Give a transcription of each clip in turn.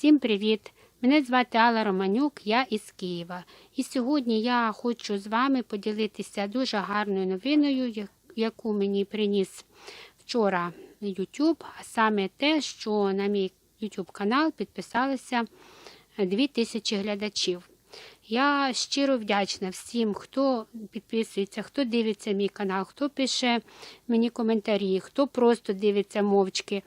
Всім привіт! Мене звати Алла Романюк, я із Києва. І сьогодні я хочу з вами поділитися дуже гарною новиною, яку мені приніс вчора YouTube, а саме те, що на мій YouTube канал підписалися 2000 глядачів. Я щиро вдячна всім, хто підписується, хто дивиться мій канал, хто пише мені коментарі, хто просто дивиться мовчки,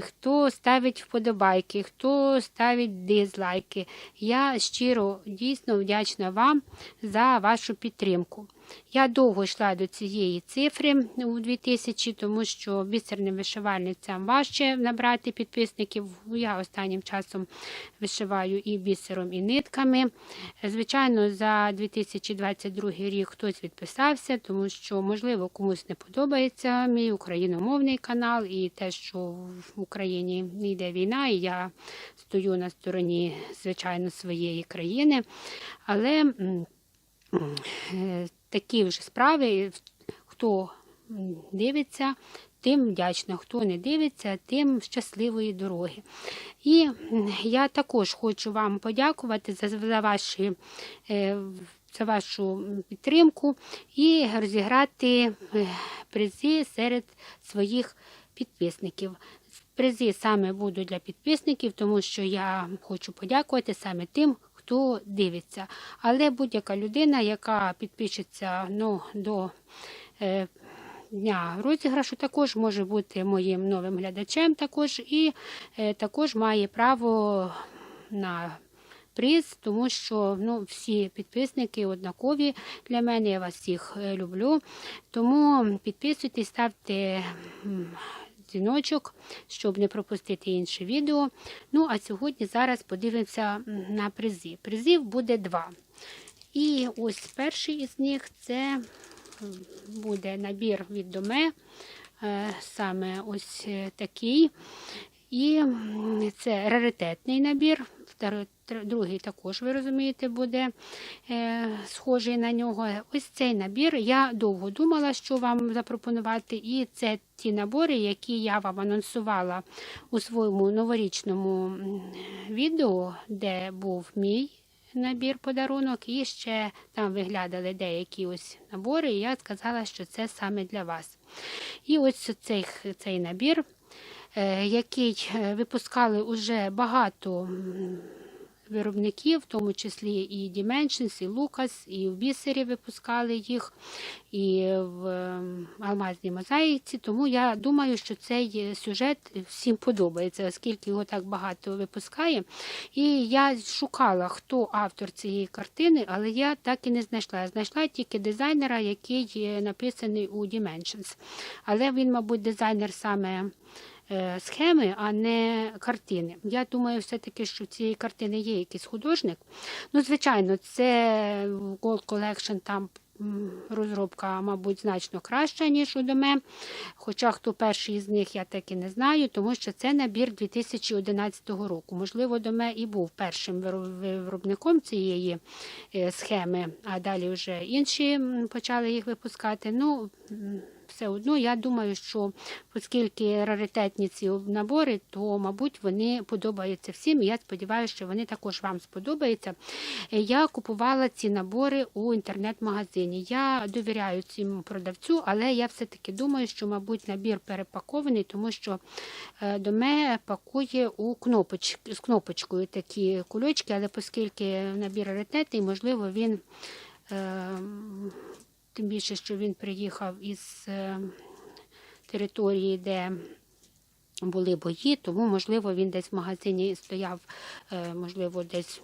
хто ставить вподобайки, хто ставить дизлайки. Я щиро дійсно вдячна вам за вашу підтримку. Я довго йшла до цієї цифри у 2000, тому що бісерним вишивальницям важче набрати підписників. Я останнім часом вишиваю і бісером, і нитками. Звичайно, за 2022 рік хтось відписався, тому що, можливо, комусь не подобається мій україномовний канал і те, що в Україні йде війна, і я стою на стороні, звичайно, своєї країни. Але такі вже справи. Хто дивиться, тим вдячна. Хто не дивиться, тим щасливої дороги. І я також хочу вам подякувати за, за ваші. е, За вашу підтримку і розіграти е, призи серед своїх підписників. Призи саме будуть для підписників, тому що я хочу подякувати саме тим, хто дивиться. Але будь-яка людина, яка підпишеться ну, до е, дня розіграшу, також може бути моїм новим глядачем, також і е, також має право на приз, тому що ну, всі підписники однакові для мене. Я вас всіх е, люблю. Тому підписуйтесь, ставте. Дзвіночок, щоб не пропустити інше відео. Ну, а сьогодні зараз подивимося на призи. Призів буде два. І ось перший із них це буде набір від доме, е, саме ось е, такий. І це раритетний набір. Другий також, ви розумієте, буде е, схожий на нього. Ось цей набір. Я довго думала, що вам запропонувати. І це ті набори, які я вам анонсувала у своєму новорічному відео, де був мій набір подарунок, і ще там виглядали деякі ось набори, і я сказала, що це саме для вас. І ось цей, цей набір, який е, випускали уже багато виробників, в тому числі і Dimensions, і Lucas, і в бісері випускали їх, і в ем, алмазній мозаїці. Тому я думаю, що цей е, сюжет всім подобається, оскільки його так багато випускає. І я шукала, хто автор цієї картини, але я так і не знайшла. Я знайшла тільки дизайнера, який е, написаний у Dimensions. Але він, мабуть, дизайнер саме е, схеми, а не картини. Я думаю, все-таки, що в цієї картини є якийсь художник. Ну, звичайно, це Gold Collection там. Розробка, мабуть, значно краща, ніж у Доме. Хоча хто перший з них, я так і не знаю, тому що це набір 2011 року. Можливо, Доме і був першим виро- виробником цієї е, схеми, а далі вже інші почали їх випускати. Ну, все одно, я думаю, що оскільки раритетні ці набори, то, мабуть, вони подобаються всім. Я сподіваюся, що вони також вам сподобаються. Е, Я купувала ці набори у інтернет-магазині. Я довіряю цим продавцю, але я все-таки думаю, що, мабуть, набір перепакований, тому що е, до мене пакує у кнопоч... з кнопочкою такі кульочки, але оскільки набір раритетний, можливо, він. Тим більше, що він приїхав із е, території, де були бої, тому, можливо, він десь в магазині стояв, е, можливо, десь,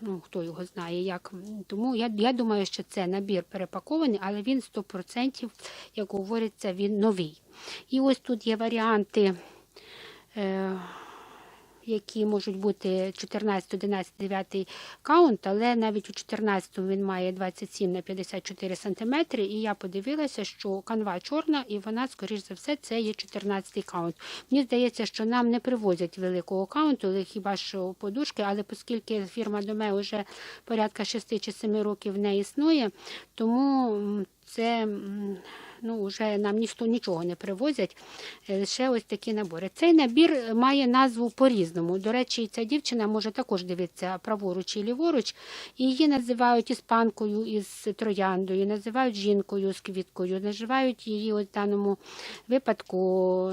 ну, хто його знає, як. Тому я, я думаю, що це набір перепакований, але він 100%, як говориться, він новий. І ось тут є варіанти. Е, які можуть бути 14, 11, 9 каунт, але навіть у 14 він має 27 на 54 см, і я подивилася, що канва чорна, і вона, скоріш за все, це є 14 каунт. Мені здається, що нам не привозять великого каунту, хіба що подушки, але оскільки фірма Доме вже порядка 6 чи 7 років не існує, тому це ну, вже нам ніхто нічого не привозять, е, лише ось такі набори. Цей набір має назву по-різному. До речі, ця дівчина може також дивитися праворуч і ліворуч. Її називають іспанкою із трояндою, називають жінкою з квіткою, називають її ось в даному випадку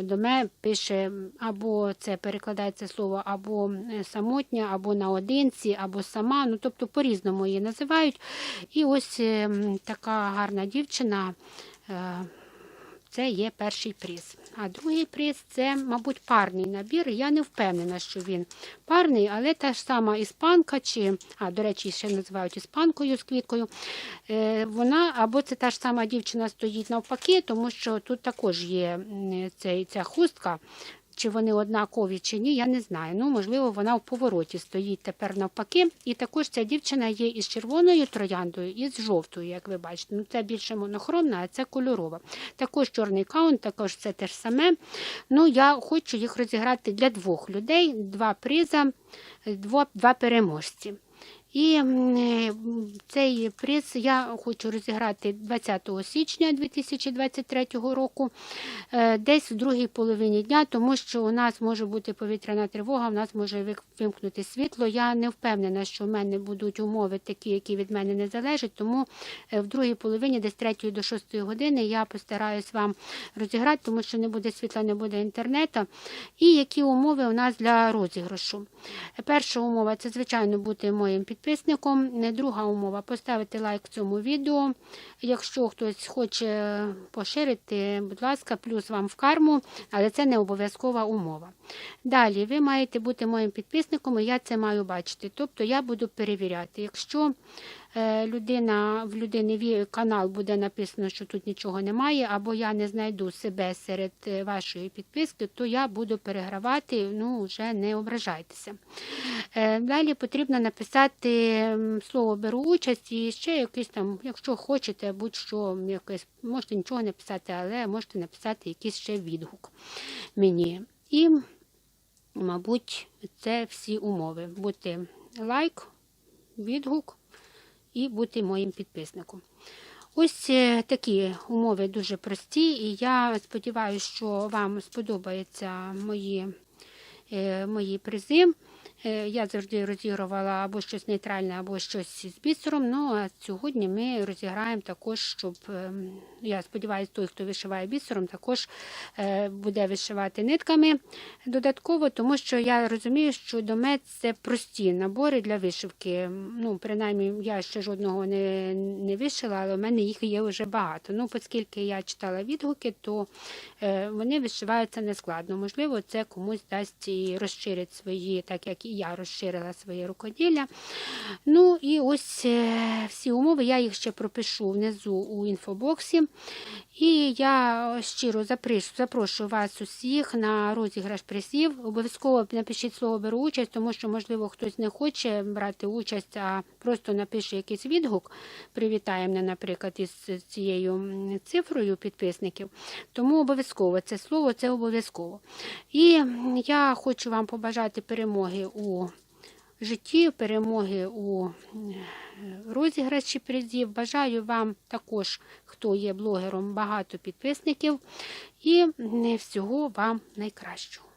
до мене пише або це перекладається слово або е, самотня, або наодинці, або сама. Ну тобто по-різному її називають. І ось е, така гарна дівчина. Е, Це є перший приз. А другий приз це, мабуть, парний набір. Я не впевнена, що він парний, але та ж сама іспанка, чи, а, до речі, ще називають іспанкою з квіткою. Е, вона або це та ж сама дівчина стоїть навпаки, тому що тут також є цей, ця хустка. Чи вони однакові чи ні, я не знаю. Ну, можливо, вона в повороті стоїть тепер навпаки. І також ця дівчина є із червоною трояндою, і з жовтою, як ви бачите. Ну, це більше монохромна, а це кольорова. Також чорний каунт, також це те ж саме. Ну, я хочу їх розіграти для двох людей, два приза, два, два переможці. І цей приз я хочу розіграти 20 січня 2023 року, е, десь в другій половині дня, тому що у нас може бути повітряна тривога, у нас може вимкнути світло. Я не впевнена, що в мене будуть умови такі, які від мене не залежать, тому е, в другій половині, десь 3 до 6 години, я постараюсь вам розіграти, тому що не буде світла, не буде інтернету. І які умови у нас для розіграшу. Перша умова це, звичайно, бути моїм підписником. Друга умова поставити лайк цьому відео. Якщо хтось хоче поширити, будь ласка, плюс вам в карму, але це не обов'язкова умова. Далі, ви маєте бути моїм підписником, і я це маю бачити. Тобто я буду перевіряти. Якщо е, людина в людини канал буде написано, що тут нічого немає, або я не знайду себе серед е, вашої підписки, то я буду перегравати, ну вже не ображайтеся. Е, Далі потрібно написати слово беру участь і ще якийсь там, якщо хочете, будь-що якесь, можете нічого не писати, але можете написати якийсь ще відгук мені. І, мабуть, це всі умови. Бути лайк, відгук і бути моїм підписником. Ось е, такі умови дуже прості, і я сподіваюся, що вам сподобаються мої, е, мої призи. Е, Я завжди розігрувала або щось нейтральне, або щось з бісером. Ну а сьогодні ми розіграємо також, щоб ем, я сподіваюся, той, хто вишиває бісером, також е, буде вишивати нитками додатково, тому що я розумію, що домет це прості набори для вишивки. Ну, принаймні, я ще жодного не, не вишила, але в мене їх є вже багато. Ну, оскільки я читала відгуки, то е, вони вишиваються нескладно. Можливо, це комусь дасть і розширить свої, так як і я розширила своє рукоділля. Ну і ось е, всі умови, я їх ще пропишу внизу у інфобоксі. І я щиро заприш- запрошую вас усіх на розіграш призів. Обов'язково напишіть слово беру участь, тому що, можливо, хтось не хоче брати участь, а просто напише якийсь відгук. Привітає мене, наприклад, із цією цифрою підписників. Тому обов'язково це слово це обов'язково. І я хочу вам побажати перемоги у житті, перемоги у розіграші призів. Бажаю вам також, хто є блогером, багато підписників і всього вам найкращого.